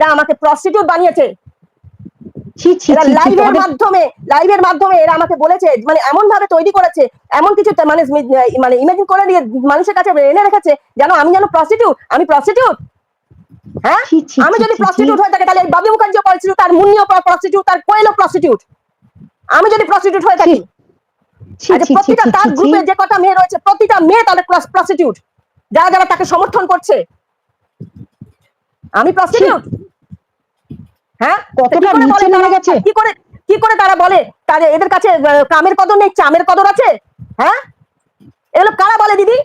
তা আমাকে প্রস্টিটিউট বানিয়েছে। ছি ছি এরা ছি, ছি, লাইভের মাধ্যমে লাইভের মাধ্যমে এরা আমাকে বলেছে মানে এমন ভাবে তৈরি করেছে এমন কিছু মানে মানে ইমাজিন করে নিয়ে মানুষের কাছে এনে রেখেছে যেন আমি যেন প্রস্টিটিউট আমি প্রস্টিটিউট হ্যাঁ? আমি যদি। প্রস্টিটিউট হয়ে থাকে তাহলে এই বাবি প্রস্টিটিউট তার মুন্নিও প্রস্টিটিউট তার কোয়েলও প্রস্টিটিউট আমি যদি প্রস্টিটিউট হয়ে থাকি ছি, আচ্ছা প্রতিটা তার। গ্রুপে যে কটা মেয়ে রয়েছে প্রতিটা মেয়ে তাহলে প্রস্টিটিউট যারা যারা তাকে সমর্থন করছে। আমি প্রস্টিটিউট হ্যাঁ? কতটা নিচে বলে নেমে গেছে? কি করে কি করে তারা বলে? তাদের এদের কাছে কামের কদর নেই চামের কদর আছে? হ্যাঁ? এগুলো কারা বলে দিদি?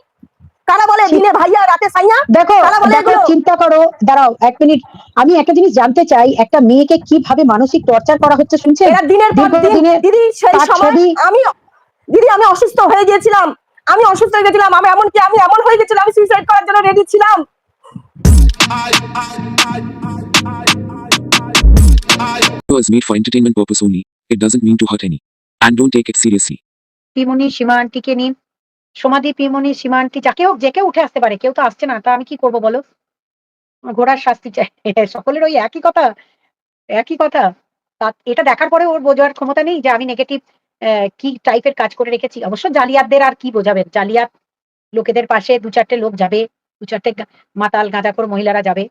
কারা বলে দিনে ভাইয়া রাতে সাইয়া? দেখো কারা বলে দেখো এগুলো? চিন্তা করো দাঁড়াও এক মিনিট। আমি একটা জিনিস জানতে চাই একটা মেয়েকে কীভাবে মানসিক টর্চার করা হচ্ছে শুনছেন? এরা দিনের পর দিন দিদি সেই সময় আমি দিদি আমি অসুস্থ হয়ে গিয়েছিলাম। আমি অসুস্থ হয়ে গেছিলাম আমি এমন কি আমি এমন হয়ে গেছিলাম আমি সুইসাইড করার জন্য রেডি ছিলাম। Was made for entertainment purpose only. It doesn't mean to hurt any. And don't take it seriously. পিমনি সীমা নিন। সমাধি পিমনি সীমা যাকে হোক, যে কেউ উঠে আসতে পারে, কেউ তো আসছে না, তা আমি কি করব বলো? ঘোড়ার শাস্তি চাই। সকলের ওই একই কথা একই কথা। তা এটা দেখার পরে ওর বোঝার ক্ষমতা নেই যে আমি নেগেটিভ কি টাইপের কাজ করে রেখেছি। অবশ্য জালিয়াতদের আর কি বোঝাবেন? জালিয়াত লোকেদের পাশে দু চারটে লোক যাবে, দু চারটে মাতাল গাঁজাখোর মহিলারা যাবে।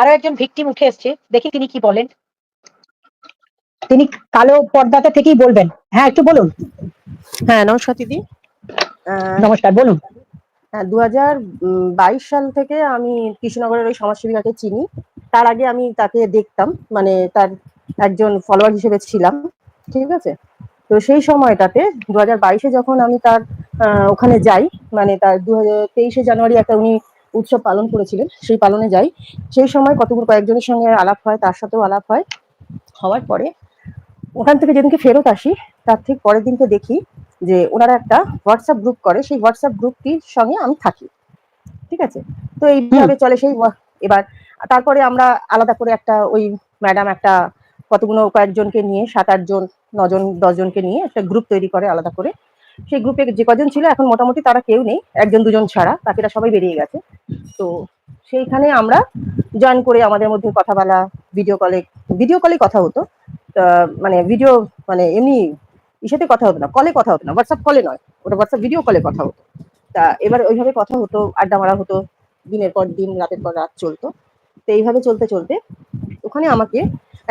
আরও একজন ভিকটিম উঠে এসছে দেখি তিনি কি বলেন। তিনি কালো পর্দাতে থেকেই বলবেন। হ্যাঁ একটু বলুন। হ্যাঁ নমস্কার দিদি। নমস্কার বলুন। হ্যাঁ দু বাইশ সাল থেকে আমি কৃষ্ণনগরের ওই সমাজসেবিকাকে চিনি। তার আগে আমি তাকে দেখতাম মানে তার একজন ফলোয়ার হিসেবে ছিলাম ঠিক আছে? তো সেই সময়টাতে দু হাজার বাইশে যখন আমি তার আহ, ওখানে যাই মানে তার দু হাজার তেইশে জানুয়ারি একটা উনি উৎসব পালন করেছিলেন, সেই পালনে যাই। সেই সময় কতগুলো কয়েকজনের সঙ্গে আলাপ হয়, তার সাথেও আলাপ হয়। হওয়ার পরে ওখান থেকে যেদিনকে ফেরত আসি, তার ঠিক পরের দিনকে দেখি যে ওনারা একটা হোয়াটসঅ্যাপ গ্রুপ করে, সেই হোয়াটসঅ্যাপ গ্রুপটির সঙ্গে আমি থাকি। ঠিক আছে? তো এইভাবে চলে সেই এবার তারপরে আমরা আলাদা করে একটা ওই ম্যাডাম একটা কতগুলো কয়েকজনকে নিয়ে, সাত আট জন নজন, দশজনকে নিয়ে একটা গ্রুপ তৈরি করে আলাদা করে। সেই গ্রুপে যে কজন ছিল, এখন মোটামুটি তারা কেউ নেই, একজন দুজন ছাড়া, বাকিরা সবাই বেরিয়ে গেছে। তো সেইখানে আমরা জয়েন করে আমাদের মধ্যে কথা বলা ভিডিও কলে ভিডিও কলে কথা হতো। মানে ভিডিও মানে এমনি ইসেতে কথা হতো না কলে কথা হতো না হোয়াটসঅ্যাপ কলে নয়, ওটা হোয়াটসঅ্যাপ ভিডিও কলে কথা হতো। তা এবার ওইভাবে কথা হতো, আড্ডা মারা হতো, দিনের পর দিন, রাতের পর রাত চলতো। তো এইভাবে চলতে চলতে ওখানে আমাকে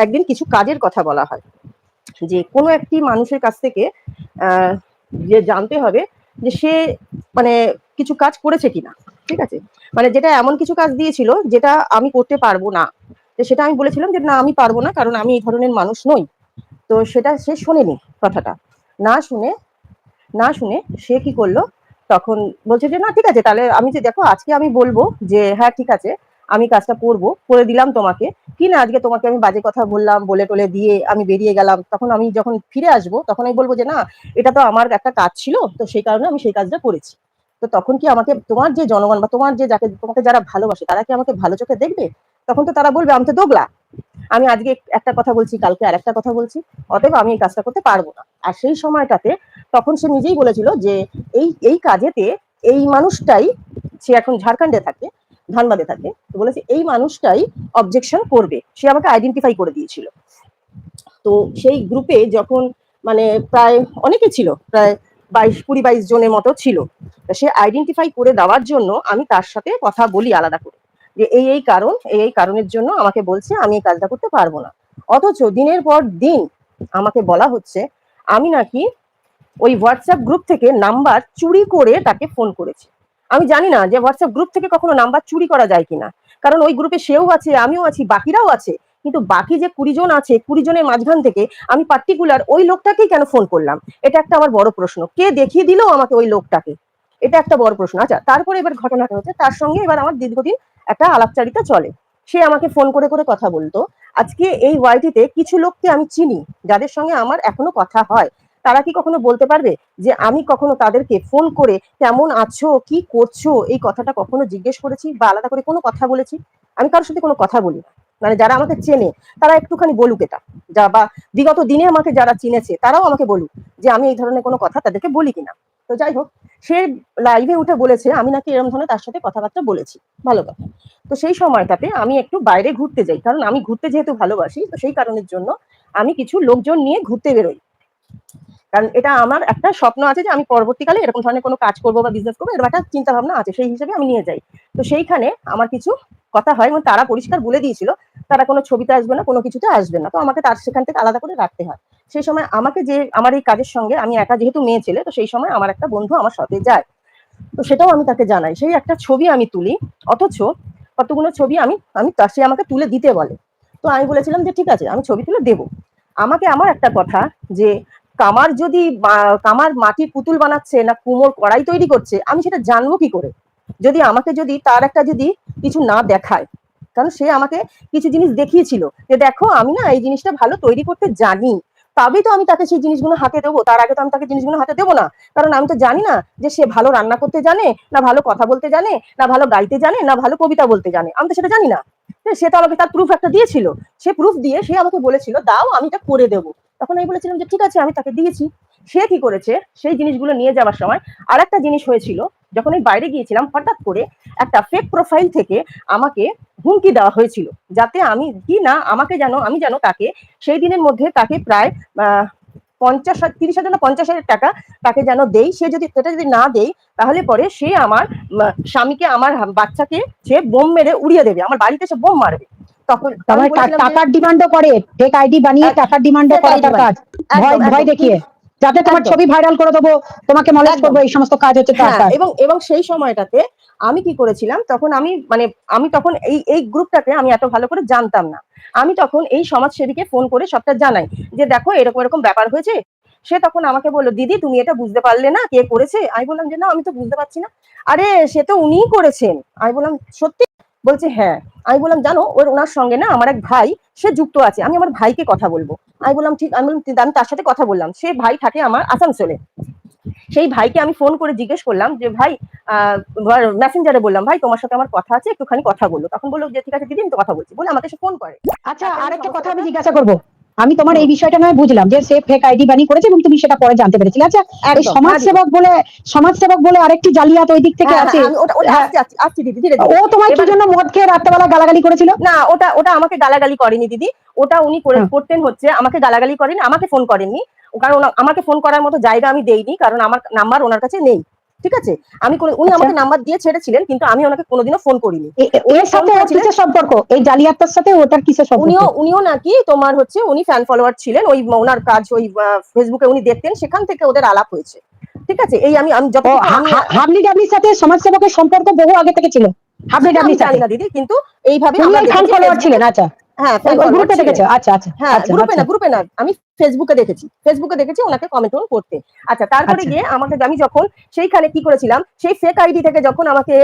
একদিন কিছু কাজের কথা বলা হয়। যে কোনো একটি মানুষের কাছ থেকে যে জানতে হবে যে সে মানে কিছু কাজ করেছে কিনা, ঠিক আছে? মানে যেটা এমন কিছু কাজ দিয়েছিল যেটা আমি করতে পারব না সেটা আমি বলেছিলাম যে না, আমি পারব না কারণ আমি এই ধরনের মানুষ নই। তো সেটা সে শোনেনি কথাটা। না শুনে না শুনে সে কি করল? তখন বলছে যে, না, ঠিক আছে, তাহলে আমি যে, দেখো, আজকে আমি বলব যে হ্যাঁ ঠিক আছে আমি কাজটা করব, করে দিলাম তোমাকে। কি না, আজকে তোমাকে আমি বাজে কথা বললাম, বলে টলে দিয়ে আমি বেরিয়ে গেলাম। তখন আমি যখন ফিরে আসব, তখন আমি বলব যে, না, এটা তো আমার একটা কাজ ছিল, তো সেই কারণে আমি সেই কাজটা করেছি। তো তখন কি আমাকে, তোমার যে জনগণ বা তোমার যে যাকে, তোমাকে যারা ভালোবাসে, তারা কি আমাকে ভালো চোখে দেখবে? তখন তো তারা বলবে, আমি তো দোগলা। আমি আজকে একটা কথা বলছি, কালকে আর একটা কথা বলছি। অতএব আমি এই কাজটা করতে পারব না। আর সেই সময়টাতে তখন সে নিজেই বলেছিল যে, এই এই কাজেতে এই মানুষটাই সে এখন ঝাড়খণ্ডে থাকে ধানবাদে থাকে, তো বলেছে এই মানুষটাই অবজেকশন করবে। সে আমাকে আইডেন্টিফাই করে দিয়েছিল। তো সেই গ্রুপে যখন মানে প্রায় অনেকে ছিল, প্রায় বাইশ, কুড়ি, বাইশ জনের মতো ছিল সে আইডেন্টিফাই করে দেওয়ার জন্য আমি তার সাথে কথা বলি আলাদা করে। যে এই এই কারণ, এই এই কারণের জন্য আমাকে বলছে, আমি এই কাজটা করতে পারব না। অথচ দিনের পর দিন আমাকে বলা হচ্ছে, আমি নাকি ওই হোয়াটসঅ্যাপ গ্রুপ থেকে নাম্বার চুরি করে তাকে ফোন করেছি। আমি জানি না যে হোয়াটসঅ্যাপ গ্রুপ থেকে কখনো নাম্বার চুরি করা যায় কিনা। কারণ ওই গ্রুপে সেও আছে, আমিও আছি, বাকিরাও আছে। কিন্তু বাকি যে কুড়ি জন আছে, কুড়ি জনের মাঝখান থেকে আমি পার্টিকুলার ওই লোকটাকেই কেন ফোন করলাম? এটা একটা আমার বড় প্রশ্ন। কে দেখিয়ে দিল আমাকে ওই লোকটাকে? এটা একটা বড় প্রশ্ন। আচ্ছা তারপরে এবার ঘটনাটা হচ্ছে, তার সঙ্গে এবার আমার দীর্ঘদিন একটা আলাপচারিতা চলে। সে আমাকে ফোন করে করে কথা বলতো। আজকে এই ওয়াইটিতে কিছু লোককে আমি চিনি, যাদের সঙ্গে আমার এখনও কথা হয়। তারা কি কখনো বলতে পারবে যে আমি কখনো তাদেরকে ফোন করে কেমন আছো, কি করছ, এই কথাটা কখনো জিজ্ঞেস করেছি বা আলাদা করে কোনো কথা বলেছি? আমি কারোর সাথে কোনো কথা বলি না মানে যারা আমাকে চেনে, তারা একটুখানি বলুক এটা। যা বা বিগত দিনে আমাকে যারা চিনেছে, তারাও আমাকে বলুক যে আমি এই ধরনের কোনো কথা তাদেরকে বলি কিনা। তো যাই হোক, সে লাইভে উঠে বলেছে, আমি নাকি এরকম ধরনের তার সাথে কথাবার্তা বলেছি। ভালো কথা। তো সেই সময়টাতে আমি একটু বাইরে ঘুরতে যাই, কারণ আমি ঘুরতে যেহেতু ভালোবাসি, তো সেই কারণের জন্য আমি কিছু লোকজন নিয়ে ঘুরতে বেরোই। কারণ এটা আমার একটা স্বপ্ন আছে যে আমি পরবর্তীকালে এরকম ধরনের কোনো কাজ করব বা বিজনেস করব, এরকম একটা চিন্তা ভাবনা আছে, সেই হিসেবে আমি নিয়ে যাই। তো সেইখানে আমার কিছু কথা হয় এবং তারা পরিষ্কার বলে দিয়েছিল, তারা কোনো ছবিতে আসবে না, কোনো কিছুতে আসবে না। তো আমাকে তার সেখান থেকে আলাদা করে রাখতে হয়। সেই সময় আমাকে যে, আমার এই কাজের সঙ্গে আমি একা যেহেতু মেয়ে ছেলে, তো সেই সময় আমার একটা বন্ধু আমার সাথে যায়। তো সেটাও আমি তাকে জানাই। সেই একটা ছবি আমি তুলি, অথচ কতগুলো ছবি আমি আমি তার সে আমাকে তুলে দিতে বলে। তো আমি বলেছিলাম যে ঠিক আছে, আমি ছবি তুলে দেবো। আমাকে আমার একটা কথা যে কামার যদি কামার মাটির পুতুল বানাচ্ছে না কুমোর কড়াই তৈরি করছে, আমি সেটা জানব কি করে? যদি আমাকে যদি, তার একটা যদি কিছু না দেখায়, কারণ সে আমাকে কিছু জিনিস দেখিয়েছিল, যে দেখো আমি না এই জিনিসটা ভালো তৈরি করতে জানি, তবেই তো আমি তাকে সেই জিনিসগুলো হাতে দেবো, তার আগে তো আমি তাকে জিনিসগুলো হাতে দেবো না, কারণ আমি তো জানি না যে সে ভালো রান্না করতে জানে, না ভালো কথা বলতে জানে, না ভালো গাইতে জানে, না ভালো কবিতা বলতে জানে, আমি তো সেটা জানি না। সে তো আমাকে তার প্রুফ একটা দিয়েছিল, সে প্রুফ দিয়ে সে আমাকে বলেছিল, দাও আমি এটা করে দেবো। তখন আমি বলেছিলাম যে, ঠিক আছে, আমি তাকে দিয়েছি। সে কি করেছে? সেই জিনিসগুলো নিয়ে যাওয়ার সময় আর একটা জিনিস হয়েছিল। যখন আমি বাইরে গিয়েছিলাম, হঠাৎ করে একটা ফেক প্রোফাইল থেকে আমাকে হুমকি দেওয়া হয়েছিল। যাতে আমি কি না, আমাকে যেন, আমি যেন তাকে, সেই দিনের মধ্যে তাকে প্রায় পঞ্চাশ তিরিশ হাজার না, পঞ্চাশ হাজার টাকা তাকে যেন দেই। সে যদি, সেটা যদি না দেই, তাহলে পরে সে আমার স্বামীকে, আমার বাচ্চাকে সে বোম মেরে উড়িয়ে দেবে। আমার বাড়িতে সে বোম মারবে। তখন টাকার ডিমান্ডও করে। ফেক আইডি বানিয়ে টাকার ডিমান্ডও করে ID তার কাজ ভয় ভয় দেখিয়ে। যাতে তোমার ছবি ভাইরাল করে দেবো তোমাকে মলেজ করব এই সমস্ত কাজ হচ্ছে হ্যাঁ এবং এবং সেই সময়টাতে আমি কি করেছিলাম তখন আমি মানে আমি তখন এই এই গ্রুপটাকে আমি এত ভালো করে জানতাম না। আমি তখন এই সমাজসেবীকে ফোন করে সবটা জানাই যে দেখো এরকম এরকম ব্যাপার হয়েছে। সে তখন আমাকে বলল দিদি তুমি এটা বুঝতে পারলে না কে করেছে? আমি বললাম যে না আমি তো বুঝতে পারছি না। আরে সে তো উনিই করেছেন। আমি বললাম সত্যি? বলছে হ্যাঁ। আমি বললাম জানো ওর ওনার সঙ্গে না আমার এক ভাই সে যুক্ত আছে। আমি আমার ভাইকে কথা বলব। আমি বললাম ঠিক আমি বললাম আমি তার সাথে কথা বললাম। সে ভাই থাকে আমার আসানসোলে। সেই ভাইকে আমি ফোন করে জিজ্ঞেস করলাম যে ভাই মেসেঞ্জারে বললাম ভাই তোমার সাথে আমার কথা আছে একটুখানি কথা বলল তখন বলল যে ঠিক আছে দিদি আমি তো কথা বলছি। বলে আমাকে সে ফোন করে। আচ্ছা আর একটা কথা আমি জিজ্ঞাসা করব। আমি তোমার এই বিষয়টা নয় বুঝলাম যে সে ফেক আইডি বানিয়ে করেছে এবং তুমি সেটা পরে জানতে পেরেছিলে। আচ্ছা এই সমাজসেবক বলে সমাজসেবক বলে আরেকটি জালিয়াত ওই দিক থেকে আছে? ও তোমার কি জন্য মদ খেয়ে রাত্রেবেলা গালাগালি করেছিল? না ওটা ওটা আমাকে গালাগালি করেনি দিদি। ওটা উনি করে হ্যাঁ। করতেন হচ্ছে আমাকে গালাগালি করেনি আমাকে ফোন করেননি। কারণ আমাকে ফোন করার মতো জায়গা আমি দেইনি কারণ আমার নাম্বার ওনার কাছে নেই। ঠিক আছে? আমি কোনো- উনি আচ্ছা। আমাকে নাম্বার দিয়ে ছেড়েছিলেন কিন্তু আমি ওনাকে কোনোদিনও ফোন করিনি। এর সাথে ওর? কিসের সম্পর্ক? এই জালিয়াতটার সাথে ওটার কিসের সম্পর্ক? উনিও উনিও নাকি তোমার হচ্ছে উনি ফ্যান ফলোয়ার ছিলেন ওই ওনার কাজ ওই ফেসবুকে উনি দেখতেন সেখান থেকে ওদের আলাপ হয়েছে। ঠিক আছে? এই আমি আমি আমি হাবলি ডাবলির সাথে সমাজসেবকের সম্পর্ক বহু আগে থেকে ছিল। হাবলি সেটা আমি জানি না দিদি কিন্তু এইভাবে ফ্যান ফলোয়ার ছিলেন আচ্ছা। হ্যাঁ গ্রুপে দেখেছ? আচ্ছা আচ্ছা হ্যাঁ আচ্ছা গ্রুপে না গ্রুপে না আমি ফেসবুকে দেখেছি। ফেসবুকে দেখেছি ওনাকে কমেন্ট করতে। আচ্ছা তারপরে। গিয়ে আমাকে আমি যখন সেইখানে কি করেছিলাম সেই ফেক আইডি থেকে যখন আমাকে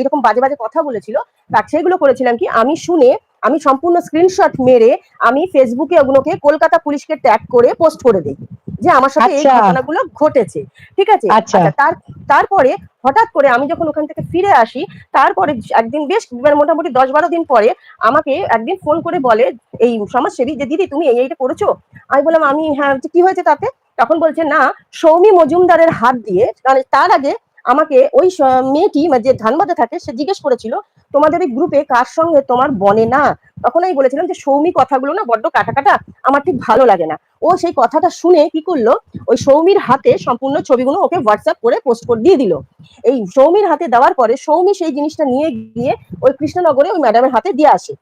এরকম বাজে বাজে কথা বলেছিল তা সেগুলো করেছিলাম কি আমি শুনে আমি সম্পূর্ণ স্ক্রিনশট মেরে আমি ফেসবুকে ওগুলোকে কলকাতা পুলিশকে ট্যাগ করে পোস্ট করে দিই। যে আমার সাথে এই আচ্ছা। ঘটনাগুলো ঘটেছে ঠিক আছে আচ্ছা। তার তারপরে হঠাৎ করে আমি যখন ওখান থেকে ফিরে আসি তারপরে একদিন বেশ মানে মোটামুটি দশ বারো দিন পরে আমাকে একদিন ফোন করে বলে এই সমাজসেবী যে দিদি তুমি এই এইটা করেছ আমি বললাম আমি হ্যাঁ কি হয়েছে তাতে তখন বলছে না সৌমি মজুমদারের হাত দিয়ে মানে তার আগে আমাকে ওই মেয়েটি মানে যে ধানবাদে থাকে, সে জিজ্ঞেস করেছিল, তোমাদের এই গ্রুপে কার সঙ্গে তোমার বনে না? তখন আমি বলেছিলাম যে, সৌমি কথাগুলো না বড্ড কাটা কাটা আমার ঠিক ভালো লাগে না। ও সেই কথাটা শুনে কি করল? ওই সৌমির হাতে সম্পূর্ণ ছবিগুলো ওকে হোয়াটসঅ্যাপ করে পোস্ট করে দিয়ে দিল। এই সৌমির হাতে দেওয়ার পরে সৌমি সেই জিনিসটা নিয়ে গিয়ে ওই কৃষ্ণনগরে ওই ম্যাডামের হাতে দিয়ে আসে।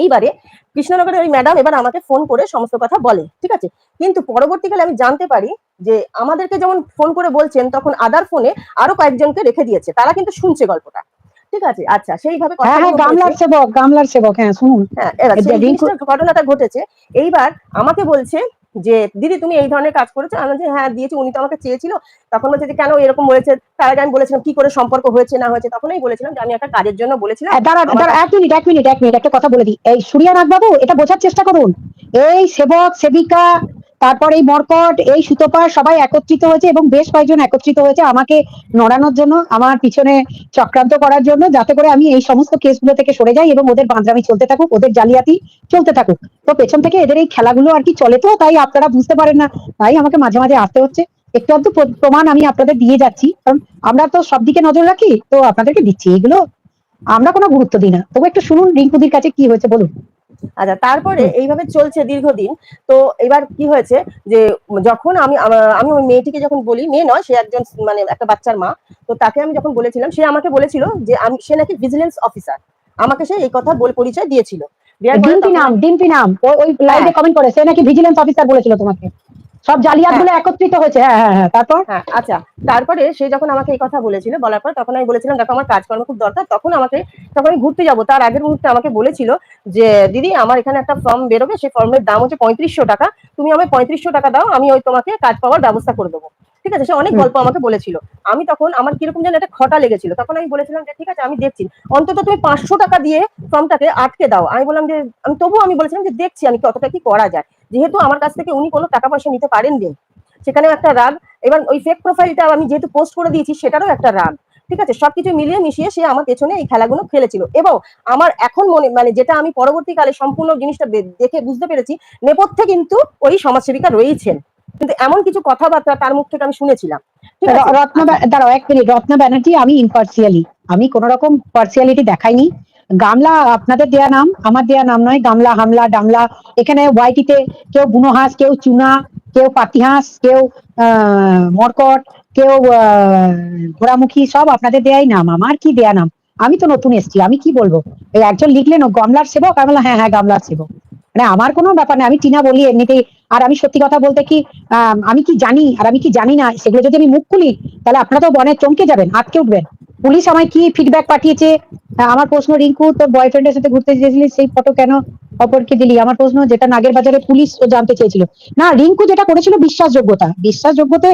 এইবারে কৃষ্ণনগরের ওই ম্যাডাম এবার আমাকে ফোন করে সমস্ত কথা বলে, ঠিক আছে? কিন্তু পরবর্তীকালে আমি জানতে পারি যে আমাদেরকে যেমন ফোন করে বলছেন তখন আদার ফোনে আরও কয়েকজনকে রেখে দিয়েছে। তারা কিন্তু শুনছে গল্পটা। ঠিক আছে? আচ্ছা সেইভাবে হ্যাঁ হ্যাঁ গামলার সেবক গামলার সেবক হ্যাঁ শুনুন। হ্যাঁ ঘটনাটা ঘটেছে। এইবার আমাকে বলছে যে দিদি তুমি এই ধরনের কাজ করেছ? আমি বলছি, হ্যাঁ দিয়েছি। উনি তো আমাকে চেয়েছিল। তখন বলছে যে কেন এরকম হয়েছে তার আগে আমি বলেছিলাম কি করে সম্পর্ক হয়েছে না হয়েছে তখনই বলেছিলাম যে আমি একটা কাজের জন্য বলেছিলাম। দাঁড়া দাঁড়া এক মিনিট এক মিনিট এক মিনিট একটা কথা বলে দিই। এই সুরিয়া নাগবাবু এটা বোঝার চেষ্টা করুন। এই সেবক সেবিকা তারপর এই মরকট, এই সুতপা সবাই একত্রিত হয়েছে এবং বেশ কয়েকজন একত্রিত হয়েছে আমাকে নড়ানোর জন্য, আমার পিছনে চক্রান্ত করার জন্য, যাতে করে আমি এই সমস্ত কেসগুলো থেকে সরে যাই এবং ওদের বাঁধরামি চলতে থাকুক, ওদের জালিয়াতি চলতে থাকুক। তো পেছন থেকে এদের এই খেলাগুলো আর কি চলে তো, তাই আপনারা বুঝতে পারেন না, তাই আমাকে মাঝে মাঝে আসতে হচ্ছে। একটু আধটু প্রমাণ আমি আপনাদের দিয়ে যাচ্ছি, কারণ আমরা তো সব দিকে নজর রাখি, তো আপনাদেরকে দিচ্ছি এগুলো। আমরা কোনো গুরুত্ব দিই না। তবু একটু শুনুন, রিঙ্কুদির কাছে কি হয়েছে বলুন। আচ্ছা তারপরে এইভাবে চলছে দীর্ঘদিন। তো এবার কি হয়েছে যে যখন আমি আমি ওই মেয়েটিকে যখন বলি মেয়ে নয় সে একজন মানে একটা বাচ্চার মা তো তাকে আমি যখন বলেছিলাম সে আমাকে বলেছিল যে আমি সে নাকি ভিজিলেন্স অফিসার আমাকে সে এই কথা বল পরিচয় দিয়েছিল। ডিম্পি নাম ডিম্পি নাম। ওই লাইভে হ্যাঁ। কমেন্ট করে সে নাকি ভিজিলেন্স অফিসার বলেছিল তোমাকে? সব জালিয়াতগুলো একত্রিত হয়েছে। হ্যাঁ হ্যাঁ হ্যাঁ তারপর? হ্যাঁ আচ্ছা তারপরে সে যখন আমাকে এই কথা বলেছিল বলার পর তখন আমি বলেছিলাম দেখো আমার কাজকর্ম খুব দরকার। তখন আমাকে তখন আমি ঘুরতে যাব। তার আগের মুহূর্তে আমাকে বলেছিল যে দিদি আমার এখানে একটা ফর্ম বেরোবে সেই ফর্মের দাম হচ্ছে পঁয়ত্রিশশো টাকা। তুমি আমায় পঁয়ত্রিশশো টাকা দাও আমি ওই তোমাকে কাজ পাওয়ার ব্যবস্থা করে দেবো। ঠিক আছে? সে অনেক গল্প আমাকে বলেছিল। আমি তখন আমার কীরকম যেন একটা খটা লেগেছিল। তখন আমি বলেছিলাম যে ঠিক আছে আমি দেখছি। অন্তত তুমি পাঁচশো টাকা দিয়ে ফর্মটাকে আটকে দাও। আমি বললাম যে আমি তবুও আমি বলেছিলাম যে দেখছি আমি কতটা কি করা যায়। যেহেতু আমার কাছ থেকে উনি কোনো টাকা পয়সা নিতে পারেননি সেখানেও একটা রাগ এবার ওই ফেক প্রোফাইলটা আমি যেহেতু পোস্ট করে দিয়েছি সেটারও একটা রাগ ঠিক আছে? সবকিছু মিলিয়ে মিশিয়ে সে আমার পেছনে এই খেলাগুলো খেলেছিল। এবং আমার এখন মনে মানে যেটা আমি পরবর্তীকালে সম্পূর্ণ জিনিসটা দেখে বুঝতে পেরেছি নেপথ্যে কিন্তু ওই সমাজসেবিকা রয়েছেন। কিন্তু এমন কিছু কথাবার্তা তার মুখ থেকে আমি শুনেছিলাম ঠিক আছে? র- রত্না দাঁড়াও এক মিনিট রত্না ব্যানার্জি আমি ইম্পার্সিয়ালি আমি কোন রকম পার্সিয়ালিটি দেখাইনি। গামলা আপনাদের দেয়া নাম, আমার দেয়া নাম নয়, গামলা, হামলা, ডামলা। এখানে ওয়াইটিতে কেউ বুনো হাঁস, কেউ চুনা, কেউ পাতি হাঁস, কেউ মরকট, কেউ ঘোড়ামুখী, সব আপনাদের দেয়াই নাম, আমার কি দেয়া নাম? আমি তো নতুন এসেছি, আমি কি বলব? এই একজন লিখলেন গামলার সেবক, আমি হ্যাঁ হ্যাঁ গামলার সেবক। মানে আমার কোনো ব্যাপার না, আমি টিনা বলি এমনিতেই। আর আমি সত্যি কথা বলতে কি আমি কি জানি, আর আমি কি জানি না, সেগুলো যদি আমি মুখ খুলি, তাহলে আপনারা তো বনে চমকে যাবেন, আটকে উঠবেন। পুলিশ আমায় কি ফিডব্যাক পাঠিয়েছে? আমার প্রশ্ন রিঙ্কু তোর বয়ফ্রেন্ডের সাথে ঘুরতে গিয়েছিলি সেই ফটো কেন অপরকে দিলি? আমার প্রশ্ন যেটা নাগের বাজারে পুলিশ ও জানতে চেয়েছিল। না রিঙ্কু যেটা করেছিল বিশ্বাসযোগ্যতা। বিশ্বাসযোগ্যতে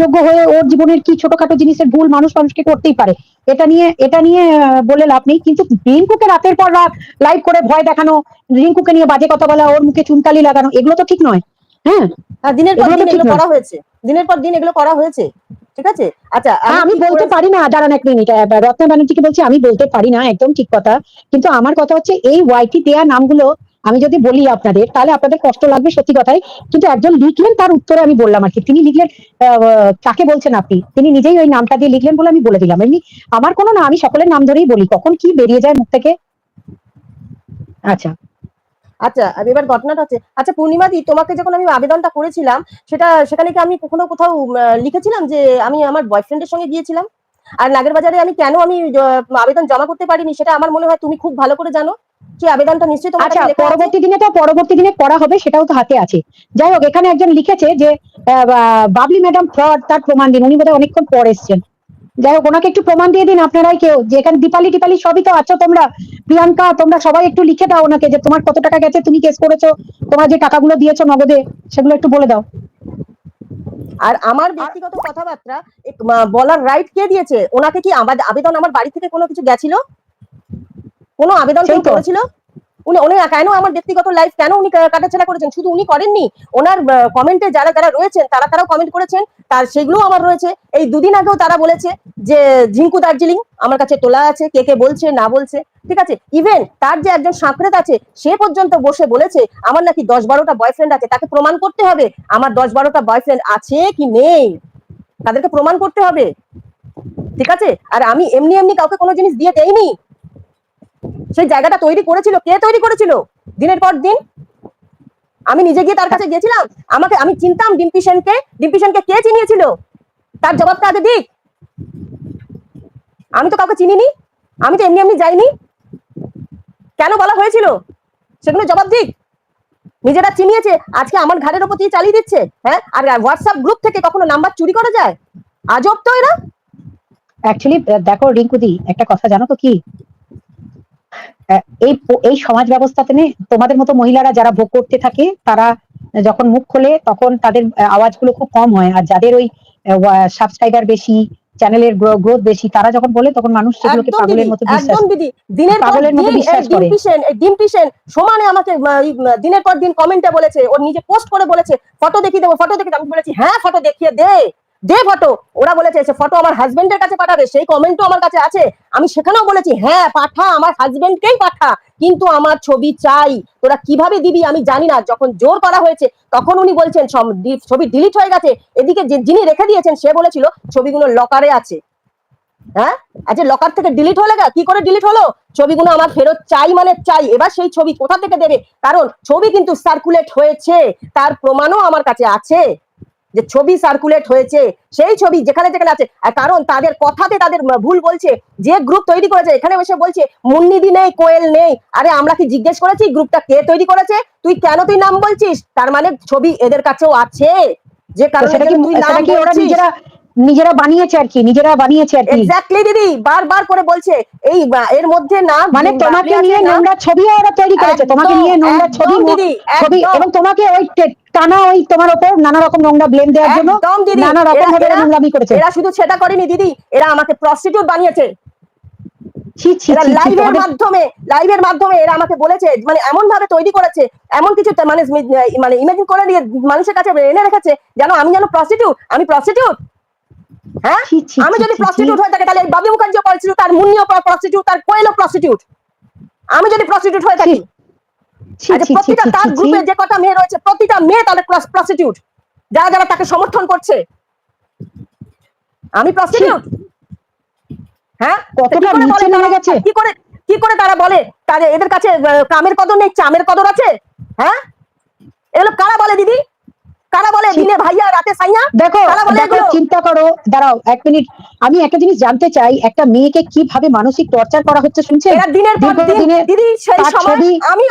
যোগ্য হয়ে ওর জীবনের কি ছোটখাটো জিনিসের ভুল মানুষ মানুষকে করতেই পারে এটা নিয়ে এটা নিয়ে বলে লাভ নেই। কিন্তু রিঙ্কুকে রাতের পর রাত লাইভ করে ভয় দেখানো রিঙ্কুকে নিয়ে বাজে কথা বলা ওর মুখে চুনকালি লাগানো এগুলো তো ঠিক নয়। হ্যাঁ? দিনের পর দিন এগুলো করা হয়েছে। দিনের পর দিন এগুলো করা হয়েছে। ঠিক আছে? আচ্ছা হ্যাঁ আমি বলতে পারি না দাঁড়ান এক মিনিট রত্না ব্যানার্জিকে বলছি আমি বলতে পারি না একদম ঠিক কথা। কিন্তু আমার কথা হচ্ছে এই ওয়াইটি দেয়া নামগুলো আমি যদি বলি আপনাদের তাহলে আপনাদের কষ্ট লাগবে সত্যি কথাই। কিন্তু একজন লিখলেন তার উত্তরে আমি বললাম আর কি। তিনি লিখলেন আহ, কাকে বলছেন আপনি? তিনি নিজেই ওই নামটা দিয়ে লিখলেন বলে আমি বলে দিলাম। এমনি আমার কোনো না আমি সকলের নাম ধরেই বলি কখন কি বেরিয়ে যায় মুখ থেকে? আচ্ছা। আচ্ছা এবার ঘটনাটা হচ্ছে আচ্ছা পূর্ণিমা দি তোমাকে যখন আমি আবেদনটা করেছিলাম সেটা সেখানে কি আমি কখনো কোথাও লিখেছিলাম যে আমি আমার বয়ফ্রেন্ডের সঙ্গে গিয়েছিলাম? আর নাগের বাজারে আমি কেন আমি আবেদন জমা করতে পারিনি সেটা আমার মনে হয় তুমি খুব ভালো করে জানো। কি আবেদনটা নিশ্চয়ই তোমার আচ্ছা। পরবর্তী দিনে তো পরবর্তী দিনে করা হবে সেটাও তো হাতে আছে। যাই হোক এখানে একজন লিখেছে যে বাবলি ম্যাডাম ফ্রড তার প্রমাণ দিন উনি বোধহয় অনেকক্ষণ পর এসছেন। যাই হোক ওনাকে একটু প্রমাণ দিয়ে দিন আপনারাই কেউ। যে এখানে দীপালি টিপালি সবই তো আছো তোমরা। প্রিয়াঙ্কা তোমরা সবাই একটু লিখে দাও ওনাকে যে তোমার কত টাকা গেছে তুমি কেস করেছ। তোমার যে টাকাগুলো দিয়েছ নগদে সেগুলো একটু বলে দাও। আর আমার ব্যক্তিগত কথাবার্তা বলার রাইট কে দিয়েছে? ওনাকে কি আমার আবেদন আমার বাড়ি থেকে কোনো কিছু গেছিল? কোনো আবেদন কেউ করেছিল? উনি উনি কেন আমার ব্যক্তিগত লাইফ কেন উনি কাটাছেড়া করেছেন? শুধু উনি করেননি, ওনার কমেন্টে যারা যারা রয়েছেন, তারা, তারাও কমেন্ট করেছেন, তার সেগুলো আমার রয়েছে। এই দুদিন আগেও তারা বলেছে যে, ঝিঙ্কু দার্জিলিং আমার কাছে তোলা আছে, কে কে বলছে, না বলছে, ঠিক আছে? ইভেন তার যে একজন সাঁকড়েত আছে, সে পর্যন্ত বসে বলেছে, আমার নাকি দশ বারোটা বয়ফ্রেন্ড আছে, তাকে প্রমাণ করতে হবে, আমার দশ বারোটা বয়ফ্রেন্ড আছে কি নেই? তাদেরকে প্রমাণ করতে হবে, ঠিক আছে? আর আমি এমনি এমনি কাউকে কোনো জিনিস দিয়ে দেইনি। সেই জায়গাটা তৈরি করেছিল, কে তৈরি করেছিল? দিনের পর দিন। আমি নিজে গিয়ে তার কাছে গেছিলাম আমাকে, আমি চিনতাম ডিম্পি সেনকে। ডিম্পি সেনকে কে চিনিয়েছিল? তার জবাবটা আগে দিক। আমি তো কাউকে চিনিনি। আমি তো এমনি এমনি যাইনি। কেন বলা হয়েছিল? সেগুলো জবাব দিক। নিজেরা চিনিয়েছে। আজকে আমার ঘাড়ের ওপর দিয়ে চালিয়ে দিচ্ছে। হ্যাঁ? আর হোয়াটসঅ্যাপ গ্রুপ থেকে কখনো নাম্বার চুরি করা যায়? আজব তো এরা। অ্যাকচুয়ালি দেখো রিঙ্কুদি, একটা কথা জানো তো কি? এই এই সমাজ ব্যবস্থাতে তোমাদের মতো মহিলারা যারা ভোগ করতে থাকে তারা যখন মুখ খোলে তখন তাদের আওয়াজগুলো খুব কম হয় আর যাদের ওই সাবস্ক্রাইবার বেশি চ্যানেলের গ্রোথ বেশি তারা যখন বলে তখন মানুষ সেগুলোকে পাগলের মতো বিশ্বাস দিদি দিনের পাগলের মতো দিন বিশ্বাস করে। ডিম্পি সেন এই সমানে আমাকে দিনের পর দিন কমেন্টে বলেছে ওর নিজে পোস্ট করে বলেছে ফটো দেখিয়ে দেবো ফটো দেখিয়ে। আমি বলেছি হ্যাঁ ফটো দেখিয়ে দে দে ফটো। ওরা বলেছে সে ফটো আমার হাজবেন্ডের কাছে পাঠাবে, সেই কমেন্টও আমার কাছে আছে। আমি সেখানেও বলেছি হ্যাঁ পাঠা, আমার হাজবেন্ডকেই পাঠা, কিন্তু আমার ছবি চাই। তোরা কীভাবে দিবি আমি জানি না। যখন জোর করা হয়েছে, তখন উনি বলছেন ছবি ডিলিট হয়ে গেছে। এদিকে যে, যিনি রেখে দিয়েছেন, সে বলেছিল, ছবিগুলো লকারে আছে। হ্যাঁ? আচ্ছা লকার থেকে ডিলিট হলে গা? কি করে ডিলিট হলো? ছবিগুলো আমার ফেরত চাই মানে চাই। এবার সেই ছবি কোথা থেকে দেবে? কারণ ছবি কিন্তু সার্কুলেট হয়েছে, তার প্রমাণও আমার কাছে আছে। যে ছবি সার্কুলেট হয়েছে সেই ছবি যেখানে যেখানে আছে। কারণ তাদের কথাতে তাদের ভুল বলছে যে গ্রুপ তৈরি করেছে এখানে এসে বলছে মুন্নিদি নেই কোয়েল নেই। আরে আমরা কি জিজ্ঞেস করেছি গ্রুপটা কে তৈরি করেছে? তুই কেন তুই নাম বলছিস? তার মানে ছবি এদের কাছেও আছে। যে কারণে তুই নাম নিজেরা নিজেরা বানিয়েছে আর কি নিজেরা বানিয়েছে আর কি? এক্স্যাক্টলি দিদি বারবার করে বলছে এই এর মধ্যে না মানে তোমাকে নিয়ে নোংরা ছবি ওরা তৈরি করেছে তোমাকে নিয়ে নোংরা ছবি দিদি, ছবি এবং তোমাকে ওই টানা ওই তোমার ওপর নানা রকম নোংরা ব্লেম দেওয়ার জন্য নানা রকম ভাবে নোংরামি করেছে। এরা শুধু সেটা করেনি দিদি। এরা আমাকে প্রস্টিটিউট বানিয়েছে। ছি ছি এরা ছি, ছি, লাইভের মাধ্যমে লাইভের মাধ্যমে এরা আমাকে বলেছে মানে এমন ভাবে তৈরি করেছে এমন কিছু মানে মানে ইমাজিন করে মানুষের কাছে এনে রেখেছে যেন আমি যেন প্রস্টিটিউট আমি প্রস্টিটিউট হ্যাঁ? আমি যদি। প্রস্টিটিউট হয়ে থাকে তাহলে বাবি মুখার্জিও প্রস্টিটিউট তার মুন্নিও প্রস্টিটিউট তার কোয়েলও প্রস্টিটিউট আমি যদি প্রস্টিটিউট হয়ে থাকি প্রতিটা তার। গ্রুপে যে কটা মেয়ে রয়েছে প্রতিটা মেয়ে তাহলে প্রস্টিটিউট যারা যারা তাকে সমর্থন করছে। আমি প্রস্টিটিউট হ্যাঁ? কতটা নিচে নেমে গেছে? কি করে কি করে তারা বলে? তাদের এদের কাছে কামের কদর নেই চামের কদর আছে? হ্যাঁ? এগুলো কারা বলে দিদি? কারা বলে দিনে ভাইয়া রাতে সাইয়া? দেখো দেখো চিন্তা করো দাঁড়াও এক মিনিট। আমি একটা জিনিস জানতে চাই একটা মেয়েকে কীভাবে মানসিক টর্চার করা হচ্ছে শুনছেন? দিনের দিন দিদি সেই সময় আমি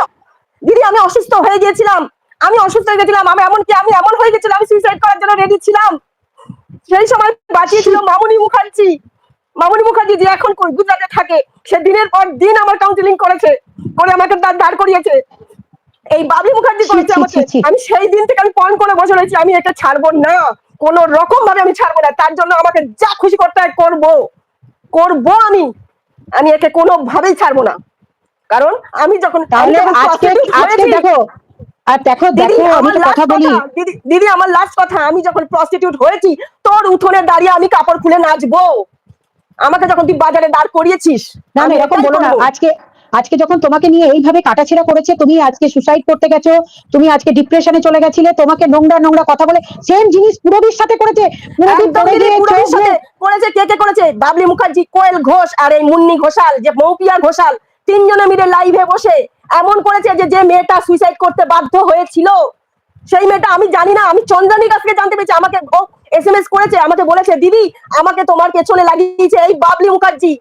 দিদি আমি অসুস্থ হয়ে গিয়েছিলাম। আমি অসুস্থ হয়ে গেছিলাম আমি এমনকি আমি এমন হয়ে গেছিলাম আমি সুইসাইড করার জন্য রেডি ছিলাম। সেই সময় বাঁচিয়েছিল মামুনি মুখার্জি। মামুনি মুখার্জি যে এখন গুজরাটে থাকে। সে দিনের পর দিন আমার কাউন্সিলিং করেছে করে আমাকে দাঁড় দাঁড় করিয়েছে। এই বাবলি মুখার্জি করেছে আমাকে। আমি সেই দিন থেকে আমি পণ করে বসে রয়েছি আমি এটা ছাড়বো না। কোন রকম ভাবে আমি ছাড়বো না। তার জন্য আমাকে যা খুশি করতে হয় করব। করব আমি। আমি একে কোনো ভাবেই ছাড়বো না। কারণ আমি যখন তাহলে আজকে আজকে দেখো আর দেখো দেখো আমি আমার তো last কথা বলি। দিদি দিদি আমার লাস্ট কথা আমি যখন প্রস্টিটিউট হয়েছি তোর উঠোনে দাঁড়িয়ে আমি কাপড় খুলে নাচবো। আমাকে যখন তুই বাজারে দাঁড় করিয়েছিস না না এরকম বলো না। আজকে আজকে যখন তোমাকে নিয়ে এইভাবে কাটাছেড়া করেছে তুমি আজকে সুসাইড করতে গেছো তুমি আজকে ডিপ্রেশনে চলে গেছিলে তোমাকে নোংরা নোংরা কথা বলে সেম জিনিস পুরোবির সাথে করেছে করেছে কে কে করেছে? বাবলি মুখার্জি কোয়েল ঘোষ আর এই মুন্নি ঘোষাল যে মৌপিয়া ঘোষাল তিনজনে মিলে লাইভে বসে এমন করেছে যে যে মেয়েটা সুইসাইড করতে বাধ্য হয়েছিল। সেই মেয়েটা আমি জানি না আমি চন্দ্রানীর কাছ থেকে জানতে পেরেছি। আমাকে এস এম এস করেছে আমাকে বলেছে দিদি আমাকে তোমার পেছনে লাগিয়েছে এই বাবলি মুখার্জি।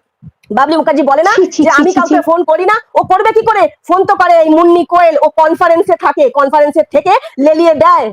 বাবলি মুখার্জি বলে না যে আমি কাউকে ফোন করি না। ও করবে কি করে? ফোন তো করে এই মুন্নি কোয়েল। ও কনফারেন্সে থাকে কনফারেন্সে থেকে লেলিয়ে দেয়।